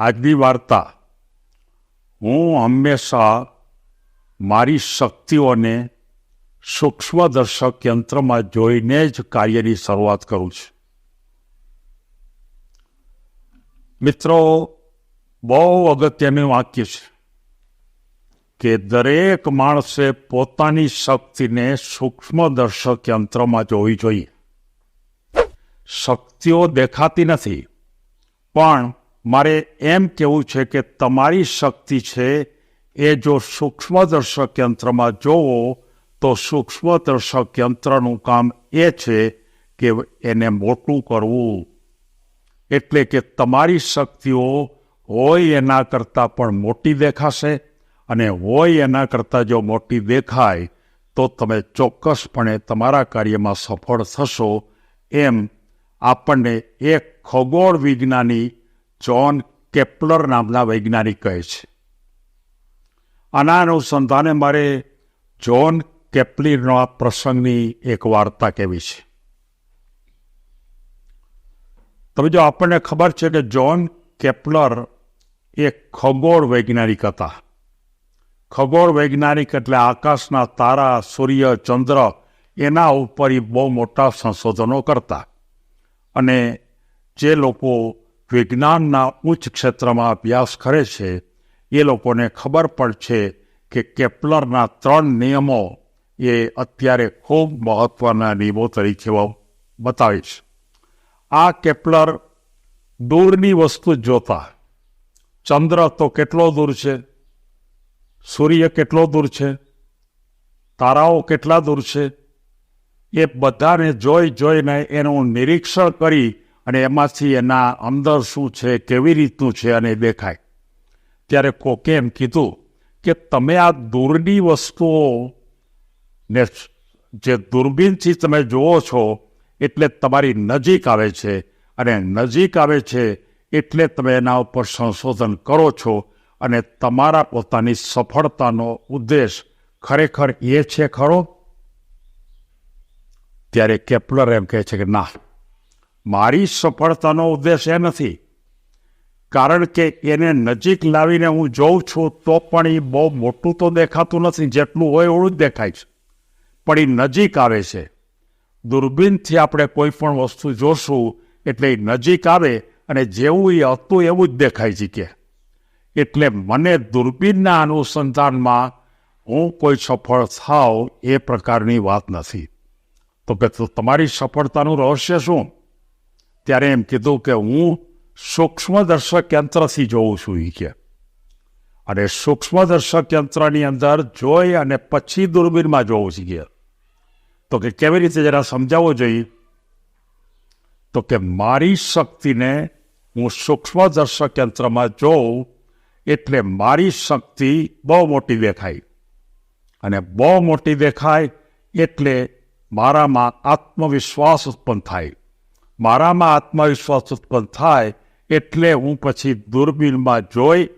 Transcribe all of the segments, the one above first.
આજની વાર્તા. હું હંમેશા મારી શક્તિઓને સૂક્ષ્મદર્શક યંત્રમાં જોઈને જ કાર્યની શરૂઆત કરું છું. મિત્રો, બહુ અગત્યનું વાક્ય છે કે દરેક માણસે પોતાની શક્તિને સૂક્ષ્મદર્શક યંત્રમાં જોવી જોઈએ. શક્તિઓ દેખાતી નથી, પણ મારે એમ કહેવું છે કે તમારી શક્તિ છે એ જો સૂક્ષ્મદર્શક યંત્રમાં જોવો, તો સૂક્ષ્મદર્શક યંત્રનું કામ એ છે કે એને મોટું કરવું. એટલે કે તમારી શક્તિઓ હોય એના કરતાં પણ મોટી દેખાશે અને હોય એના કરતાં જો મોટી દેખાય, તો તમે ચોક્કસપણે તમારા કાર્યમાં સફળ થશો. એમ આપણને એક ખગોળ વિજ્ઞાની જોન કેપ્લર નામના વૈજ્ઞાનિક કહે છે. આના અનુસંધાને મારે જ્હોન કેપ્લિરનો આ પ્રસંગની એક વાર્તા કહેવી છે. તમે જો આપણને ખબર છે કે જ્હોન કેપ્લર એ ખગોળ વૈજ્ઞાનિક હતા. ખગોળ વૈજ્ઞાનિક એટલે આકાશના તારા, સૂર્ય, ચંદ્ર એના ઉપર બહુ મોટા સંશોધનો કરતા. અને જે લોકો વિજ્ઞાનના ઉચ્ચ ક્ષેત્રમાં અભ્યાસ કરે છે, એ લોકોને ખબર પણ છે કે કેપ્લરના ત્રણ નિયમો એ અત્યારે ખૂબ મહત્વના નિયમો તરીકે બતાવીશ આ કેપ્લર દૂરની વસ્તુ જોતા. ચંદ્ર તો કેટલો દૂર છે? સૂર્ય કેટલો દૂર છે? તારાઓ કેટલા દૂર છે? એ બધાને જોઈ જોઈને એનું નિરીક્ષણ કરી અને એમાંથી એના અંદર શું છે, કેવી રીતનું છે અને દેખાય. ત્યારે કોકે એમ કીધું કે તમે આ દૂરની વસ્તુઓ ને જે દૂરબીનથી તમે જુઓ છો, એટલે તમારી નજીક આવે છે અને નજીક આવે છે એટલે તમે એના ઉપર સંશોધન કરો છો અને તમારા પોતાની સફળતાનો ઉદ્દેશ ખરેખર એ છે ખરો? ત્યારે કેપ્લર એમ કહે છે કે ના. મારી સફળતાનો ઉદ્દેશ એ નથી. કારણ કે એને નજીક લાવીને હું જોઉં છું તો પણ એ બહુ મોટું તો દેખાતું નથી, જેટલું હોય એવું જ દેખાય છે. પણ એ નજીક આવે છે. દૂરબીનથી આપણે કોઈ પણ વસ્તુ જોશું એટલે એ નજીક આવે અને જેવું એ હતું એવું જ દેખાય છે કે. એટલે મને દૂરબીનના અનુસંધાનમાં હું કોઈ સફળ થાવ એ પ્રકારની વાત નથી. તો કે તમારી સફળતાનું રહસ્ય શું? ત્યારે એમ કીધું કે હું સૂક્ષ્મદર્શક યંત્રથી જોઉં છું એ કે અને સૂક્ષ્મદર્શક યંત્રની અંદર જોઈ અને પછી દૂરબીનમાં જોવું છીએ તો કે કેવી રીતે જરા સમજાવવો જોઈએ? તો કે મારી શક્તિને હું સૂક્ષ્મદર્શક યંત્રમાં જોઉં એટલે મારી શક્તિ બહુ મોટી દેખાય. અને બહુ મોટી દેખાય એટલે મારામાં આત્મવિશ્વાસ ઉત્પન્ન થાય. મારામાં આત્મવિશ્વાસ ઉત્પન્ન થાય એટલે હું પછી દૂરબીનમાં જોઈ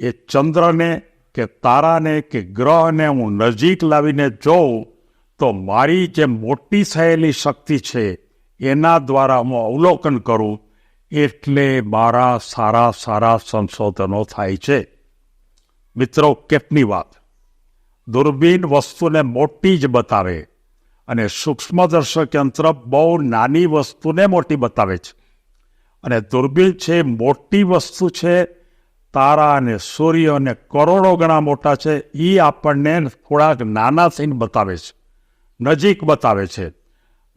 એ ચંદ્રને કે તારાને કે ગ્રહને હું નજીક લાવીને જોઉં તો મારી જે મોટી થયેલી શક્તિ છે એના દ્વારા હું અવલોકન કરું એટલે મારા સારા સારા સંશોધનો થાય છે. મિત્રો, કેટલી વાત. દૂરબીન વસ્તુને મોટી જ બતાવે. અને સૂક્ષ્મદર્શક યંત્ર બહુ નાની વસ્તુને મોટી બતાવે છે. અને દૂરબીન છે, મોટી વસ્તુ છે, તારા અને સૂર્ય અને કરોડો ગણા મોટા છે એ આપણને થોડાક નાના થઈને બતાવે છે. નજીક બતાવે છે.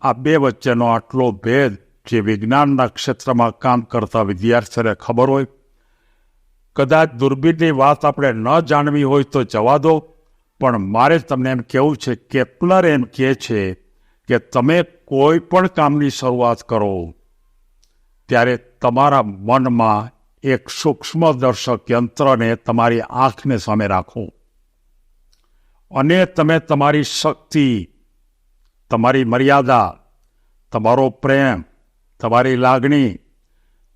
આ બે વચ્ચેનો આટલો ભેદ જે વિજ્ઞાનના ક્ષેત્રમાં કામ કરતા વિદ્યાર્થીઓને ખબર હોય. કદાચ દૂરબીનની વાત આપણે ન જાણવી હોય તો જવા દો. પણ મારે તમને એમ કહેવું છે કેપ્લર એમ કહે છે કે તમે કોઈ પણ કામની શરૂઆત કરો, ત્યારે તમારા મનમાં એક સૂક્ષ્મદર્શક યંત્રને તમારી આંખને સામે રાખો. અને તમે તમારી શક્તિ, તમારી મર્યાદા, તમારો પ્રેમ, તમારી લાગણી,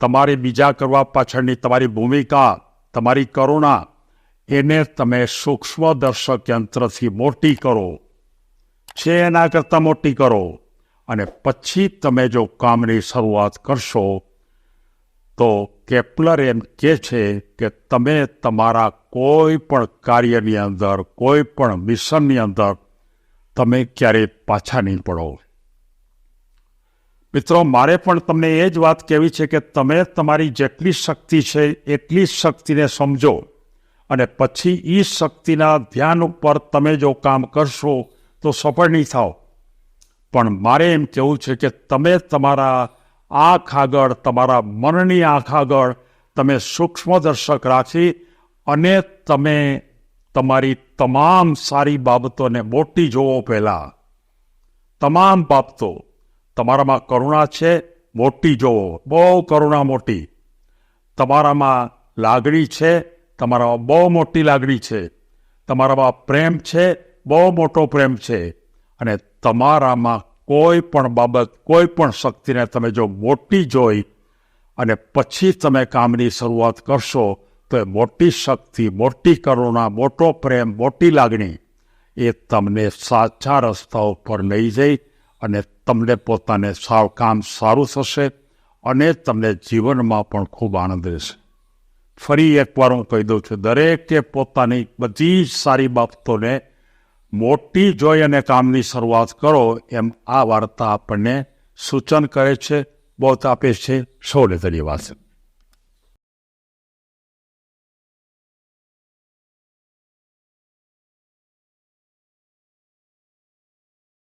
તમારી બીજા કરવા પાછળની તમારી ભૂમિકા, તમારી કરુણા એને તમે સૂક્ષ્મદર્શક યંત્રથી મોટી કરો. છે એના કરતાં મોટી કરો. અને પછી તમે જો કામની શરૂઆત કરશો, તો કેપ્લર એમ કે છે કે તમે તમારા કોઈ પણ કાર્યની અંદર, કોઈ પણ મિશનની અંદર તમે ક્યારેય પાછા નહીં પડો. મિત્રો, મારે પણ તમને એ જ વાત કહેવી છે કે તમે તમારી જેટલી શક્તિ છે, એટલી શક્તિને સમજો. અને પછી એ શક્તિના ધ્યાન ઉપર તમે જો કામ કરશો, તો સફળ નહીં થાવ પણ મારે એમ કહેવું છે કે તમે તમારા આંખ આગળ, તમારા મનની આંખ આગળ તમે સૂક્ષ્મ દર્શક રાખી અને તમે તમારી તમામ સારી બાબતોને મોટી જોવો પહેલાં. તમામ બાબતો તમારામાં કરુણા છે, મોટી જોવો. બહુ કરુણા મોટી. તમારામાં લાગણી છે તમારામાં બહુ મોટી લાગણી છે. તમારામાં પ્રેમ છે, બહુ મોટો પ્રેમ છે. અને તમારામાં કોઈ પણ બાબત, કોઈ પણ શક્તિને તમે જો મોટી જોઈ અને પછી તમે કામની શરૂઆત કરશો, તો એ મોટી શક્તિ, મોટી કરુણા, મોટો પ્રેમ, મોટી લાગણી એ તમને સાચા રસ્તા ઉપર લઈ જઈ અને તમને પોતાને સાવ કામ સારું થશે અને તમને જીવનમાં પણ ખૂબ આનંદ રહેશે. ફરી એકવાર હું કહી દઉં છું, દરેકે પોતાની બધી જ સારી બાબતોને મોટી જોઈ અને કામની શરૂઆત કરો, એમ આ વાર્તા આપણને સૂચન કરે છે. બહુ આપે છે. સૌને ધન્યવાદ.